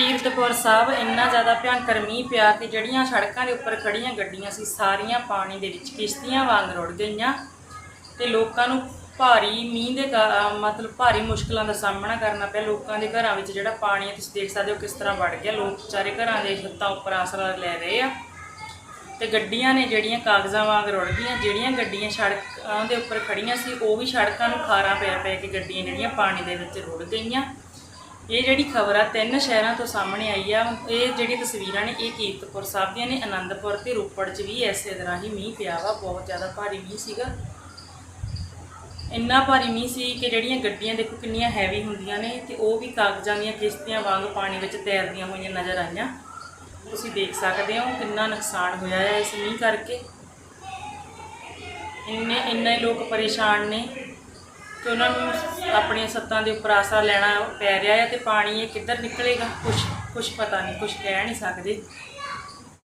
ਕੀਰਤਪੁਰ ਸਾਹਿਬ, ਇੰਨਾ ਜ਼ਿਆਦਾ ਭਿਆਨਕ ਮੀਂਹ ਪਿਆ ਕਿ ਜਿਹੜੀਆਂ ਸੜਕਾਂ ਦੇ ਉੱਪਰ ਖੜੀਆਂ ਗੱਡੀਆਂ ਸੀ, ਸਾਰੀਆਂ ਪਾਣੀ ਦੇ ਵਿੱਚ ਕਿਸ਼ਤੀਆਂ ਵਾਂਗ ਰੁੜ ਗਈਆਂ ਤੇ ਲੋਕਾਂ ਨੂੰ ਭਾਰੀ ਮੀਂਹ ਦੇ ਕਾ- ਮਤਲਬ ਭਾਰੀ ਮੁਸ਼ਕਲਾਂ ਦਾ ਸਾਹਮਣਾ ਕਰਨਾ ਪਿਆ। ਲੋਕਾਂ ਦੇ ਘਰਾਂ ਵਿੱਚ ਜਿਹੜਾ ਪਾਣੀ ਹੈ, ਤੁਸੀਂ ਦੇਖ ਸਕਦੇ ਹੋ ਕਿਸ ਤਰ੍ਹਾਂ ਵੜ ਗਿਆ। ਲੋਕ ਵਿਚਾਰੇ ਘਰਾਂ ਦੇ ਛੱਤਾਂ ਉੱਪਰ ਆਸਰਾ ਲੈ ਰਹੇ ਆ ਤੇ ਗੱਡੀਆਂ ਨੇ ਜਿਹੜੀਆਂ ਕਾਗਜ਼ਾਂ ਵਾਂਗ ਰੁੜ ਗਈਆਂ, ਜਿਹੜੀਆਂ ਗੱਡੀਆਂ ਸੜਕਾਂ ਦੇ ਉੱਪਰ ਖੜੀਆਂ ਸੀ, ਉਹ ਵੀ ਸੜਕਾਂ ਨੂੰ ਖਾਰਾਂ ਪਿਆ ਪੈ ਕੇ ਗੱਡੀਆਂ ਜਿਹੜੀਆਂ ਪਾਣੀ ਦੇ ਵਿੱਚ ਰੁੜ ਗਈਆਂ। ਇਹ ਜਿਹੜੀ ਖਬਰ ਆ, ਤਿੰਨ ਸ਼ਹਿਰਾਂ ਤੋਂ ਸਾਹਮਣੇ ਆਈ ਆ। ਇਹ ਜਿਹੜੀ ਤਸਵੀਰਾਂ ਨੇ, ਇਹ ਕੀਰਤਪੁਰ ਸਾਹਿਬ ਦੀਆਂ ਨੇ। ਆਨੰਦਪੁਰ ਤੇ ਰੋਪੜ 'ਚ ਵੀ ਐਸੇ ਤਰ੍ਹਾਂ ਹੀ ਮੀਂਹ ਪਿਆ ਵਾ। ਬਹੁਤ ਜ਼ਿਆਦਾ ਭਾਰੀ ਮੀਂਹ ਸੀਗਾ। ਇੰਨਾ ਭਾਰੀ ਮੀਂਹ ਸੀ ਕਿ ਜਿਹੜੀਆਂ ਗੱਡੀਆਂ ਦੇਖੋ ਕਿੰਨੀਆਂ ਹੈਵੀ ਹੁੰਦੀਆਂ ਨੇ ਤੇ ਉਹ ਵੀ ਕਾਗਜ਼ਾਂ ਦੀਆਂ ਕਿਸ਼ਤੀਆਂ ਵਾਂਗ ਪਾਣੀ ਵਿੱਚ ਤੈਰਦੀਆਂ ਹੋਈਆਂ ਨਜ਼ਰ ਆਈਆਂ। ਤੁਸੀਂ ਦੇਖ ਸਕਦੇ ਹੋ ਕਿੰਨਾ ਨੁਕਸਾਨ ਹੋਇਆ ਹੈ ਇਸ ਮੀਂਹ ਕਰਕੇ। ਇੰਨੇ ਇੰਨੇ ਲੋਕ ਪਰੇਸ਼ਾਨ ਨੇ। ਕਿ ਉਹਨਾਂ ਨੂੰ ਆਪਣੀਆਂ ਸੱਤਾਂ ਦੇ ਉੱਪਰ ਆਸਰਾ ਲੈਣਾ ਪੈ ਰਿਹਾ ਹੈ ਤੇ ਪਾਣੀ ਇਹ ਕਿੱਧਰ ਨਿਕਲੇਗਾ? ਕੁਝ ਕੁਝ ਪਤਾ ਨਹੀਂ ਕੁਝ ਕਹਿ ਨਹੀਂ ਸਕਦੇ।